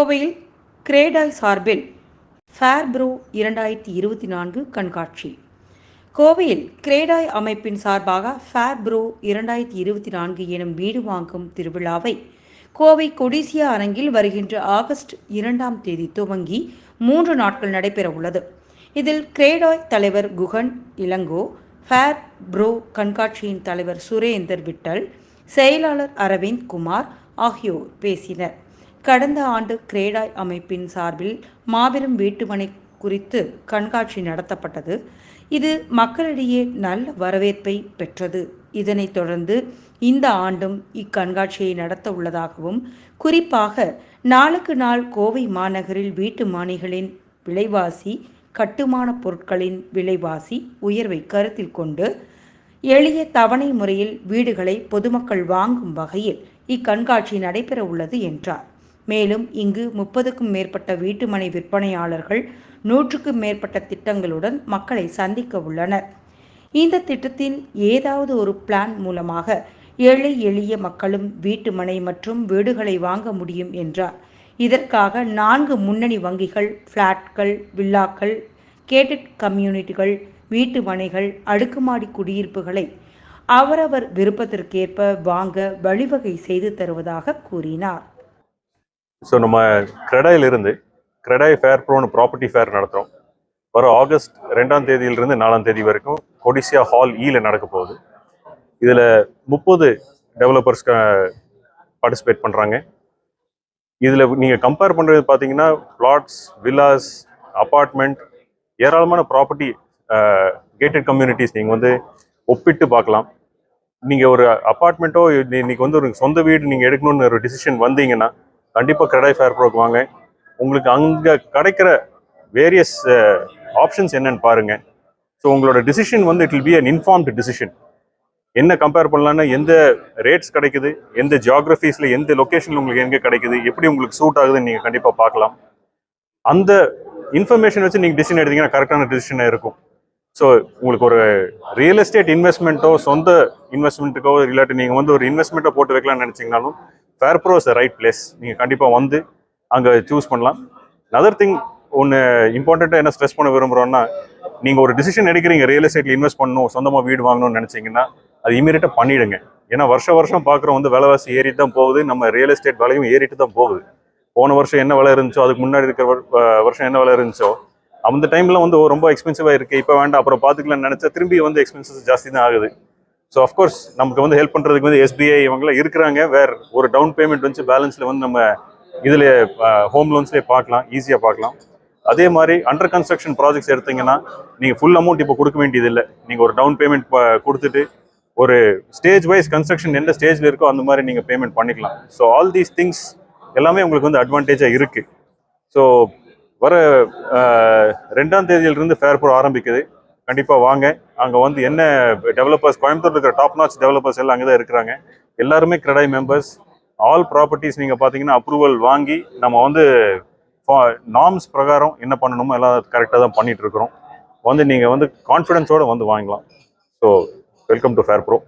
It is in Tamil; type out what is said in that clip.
கோவையில் கிரேடாய் சார்பில் ஃபேர்ப்ரோ இரண்டாயிரத்தி இருபத்தி நான்கு கண்காட்சி. கோவையில் கிரேடாய் அமைப்பின் சார்பாக ஃபேர்ப்ரோ இரண்டாயிரத்தி இருபத்தி நான்கு எனும் வீடு வாங்கும் திருவிழாவை கோவை கொடிசியா அரங்கில் வருகின்ற ஆகஸ்ட் இரண்டாம் தேதி துவங்கி மூன்று நாட்கள் நடைபெற உள்ளது. இதில் கிரேடாய் தலைவர் குகன் இளங்கோ ஃபேர் ப்ரோ கண்காட்சியின் தலைவர் சுரேந்தர் விட்டல் செயலாளர் அரவிந்த் குமார் ஆகியோர் பேசினர். கடந்த ஆண்டு கிரேடாய் அமைப்பின் சார்பில் மாபெரும் வீட்டுமனை குறித்து கண்காட்சி நடத்தப்பட்டது. இது மக்களிடையே நல்ல வரவேற்பை பெற்றது. இதனைத் தொடர்ந்து இந்த ஆண்டும் இக்கண்காட்சியை நடத்த உள்ளதாகவும் குறிப்பாக நாளுக்கு நாள் கோவை மாநகரில் வீட்டு மானிகளின் விலைவாசி கட்டுமான பொருட்களின் விலைவாசி உயர்வை கருத்தில் கொண்டு எளிய தவணை முறையில் வீடுகளை பொதுமக்கள் வாங்கும் வகையில் இக்கண்காட்சி நடைபெற உள்ளது என்றார். மேலும் இங்கு முப்பதுக்கும் மேற்பட்ட வீட்டுமனை விற்பனையாளர்கள் நூற்றுக்கும் மேற்பட்ட திட்டங்களுடன் மக்களை சந்திக்க உள்ளனர். இந்த திட்டத்தில் ஏதாவது ஒரு பிளான் மூலமாக ஏழை எளிய மக்களும் வீட்டுமனை மற்றும் வீடுகளை வாங்க முடியும் என்றார். இதற்காக நான்கு முன்னணி வங்கிகள் ஃப்ளாட்கள் வில்லாக்கள் கேட்டட் கம்யூனிட்டிகள் வீட்டு மனைகள் அடுக்குமாடி குடியிருப்புகளை அவரவர் விருப்பத்திற்கேற்ப வாங்க வழிவகை செய்து தருவதாக கூறினார். ஸோ நம்ம கிரெடாயிலிருந்து கிரெடாய் ஃபேர் ப்ரோன்னு ப்ராப்பர்ட்டி ஃபேர் நடத்துகிறோம் வர ஆகஸ்ட் ரெண்டாம் தேதியிலிருந்து நாலாம் தேதி வரைக்கும் கொடிசியா ஹால் ஈல நடக்க போகுது. இதில் முப்பது டெவலப்பர்ஸ் பார்ட்டிசிபேட் பண்ணுறாங்க இதில் நீங்கள் கம்பேர் பண்ணுறது பார்த்தீங்கன்னா பிளாட்ஸ் வில்லாஸ் அப்பார்ட்மெண்ட் ஏராளமான ப்ராப்பர்ட்டி கேட்டட் கம்யூனிட்டிஸ் நீங்கள் வந்து ஒப்பிட்டு பார்க்கலாம். நீங்கள் ஒரு அப்பார்ட்மெண்ட்டோ இன்னைக்கு வந்து ஒரு சொந்த வீடு நீங்கள் எடுக்கணும்னு ஒரு டிசிஷன் வந்தீங்கன்னா கண்டிப்பாக கிரெடாய் ஃபேர் ப்ரோக்கு வாங்க. உங்களுக்கு அங்கே கிடைக்கிற வேரியஸ் ஆப்ஷன்ஸ் என்னன்னு பாருங்கள் ஸோ உங்களோட டிசிஷன் வந்து it will be an informed decision என்ன கம்பேர் பண்ணலான்னா எந்த ரேட்ஸ் கிடைக்குது எந்த ஜியாகிரஃபீஸில் எந்த லொக்கேஷனில் உங்களுக்கு எங்கே கிடைக்குது எப்படி உங்களுக்கு சூட் ஆகுதுன்னு நீங்கள் கண்டிப்பாக பார்க்கலாம். அந்த இன்ஃபர்மேஷன் வச்சு நீங்கள் டிசிஷன் எடுத்தீங்கன்னா கரெக்டான டிசிஷனாக இருக்கும். ஸோ உங்களுக்கு ஒரு ரியல் எஸ்டேட் இன்வெஸ்ட்மெண்ட்டோ சொந்த இன்வெஸ்ட்மெண்ட்டுக்கோ இல்லாட்டி நீங்கள் வந்து ஒரு இன்வெஸ்ட்மெண்ட்டை போட்டு வைக்கலாம்னு நினச்சிங்கனாலும் fair pro is right place நீங்கள் கண்டிப்பாக வந்து அங்கே சூஸ் பண்ணலாம். அதர் திங் ஒன்று இம்பார்ட்டண்ட்டாக என்ன ஸ்ட்ரெஸ் பண்ண விரும்புகிறோன்னா நீங்கள் ஒரு டிசிஷன் எடுக்கிறீங்க ரியல் எஸ்டேட்டில் இன்வெஸ்ட் பண்ணணும் சொந்தமாக வீடு வாங்கணும்னு நினச்சிங்கன்னா அது இமீடியட்டாக பண்ணிவிடுங்க ஏன்னா வருஷம் வருஷம் பார்க்குறோம் வந்து விலைவாசி ஏறிட்டு தான் போகுது நம்ம ரியல் எஸ்டேட் விலையும் ஏறிட்டு தான் போகுது. போன வருஷம் என்ன விலை இருந்துச்சோ அதுக்கு முன்னாடி இருக்கிற வருஷம் என்ன விலை இருந்துச்சோ அந்த டைமில் வந்து ரொம்ப எக்ஸ்பென்சிவாக இருக்குது இப்போ வேண்டாம் அப்புறம் பார்த்துக்கலாம்னு நினச்சா திரும்பி வந்து எக்ஸ்பென்சஸ் ஜாஸ்தி தான் ஆகுது. ஸோ அஃப்கோர்ஸ் நமக்கு வந்து ஹெல்ப் பண்ணுறதுக்கு வந்து எஸ்பிஐ இவங்களாம் இருக்கிறாங்க. வேற ஒரு டவுன் பேமெண்ட் வந்து பேலன்ஸில் வந்து நம்ம இதில் ஹோம் லோன்ஸ்லேயே பார்க்கலாம். ஈஸியாக பார்க்கலாம். அதே மாதிரி அண்டர் கன்ஸ்ட்ரக்ஷன் ப்ராஜெக்ட்ஸ் எடுத்தீங்கன்னா நீங்கள் ஃபுல் அமௌண்ட் இப்போ கொடுக்க வேண்டியதில்லை. நீங்கள் ஒரு டவுன் பேமெண்ட் கொடுத்துட்டு ஒரு ஸ்டேஜ் வைஸ் கன்ஸ்ட்ரக்ஷன் எந்த ஸ்டேஜில் இருக்கோ அந்த மாதிரி நீங்கள் பேமெண்ட் பண்ணிக்கலாம். ஸோ ஆல் தீஸ் திங்ஸ் எல்லாமே உங்களுக்கு வந்து அட்வான்டேஜாக இருக்குது ஸோ வர ரெண்டாம் தேதியிலிருந்து ஃபேர் ப்ரோ ஆரம்பிக்குது. கண்டிப்பாக வாங்க. அங்கே வந்து என்ன டெவலப்பர்ஸ் கோயம்புத்தூர் இருக்கிற டாப் நாச் டெவலப்பர்ஸ் எல்லாம் அங்கே தான் இருக்கிறாங்க. எல்லாருமே கிரெடாய் மெம்பர்ஸ் ஆல் ப்ராப்பர்ட்டிஸ் நீங்கள் பார்த்தீங்கன்னா அப்ரூவல் வாங்கி நம்ம வந்து நார்ம்ஸ் பிரகாரம் என்ன பண்ணணுமோ எல்லாம் கரெக்டாக தான் பண்ணிகிட்ருக்குறோம் வந்து நீங்கள் வந்து கான்ஃபிடென்ஸோடு வந்து வாங்கலாம். So welcome to fair pro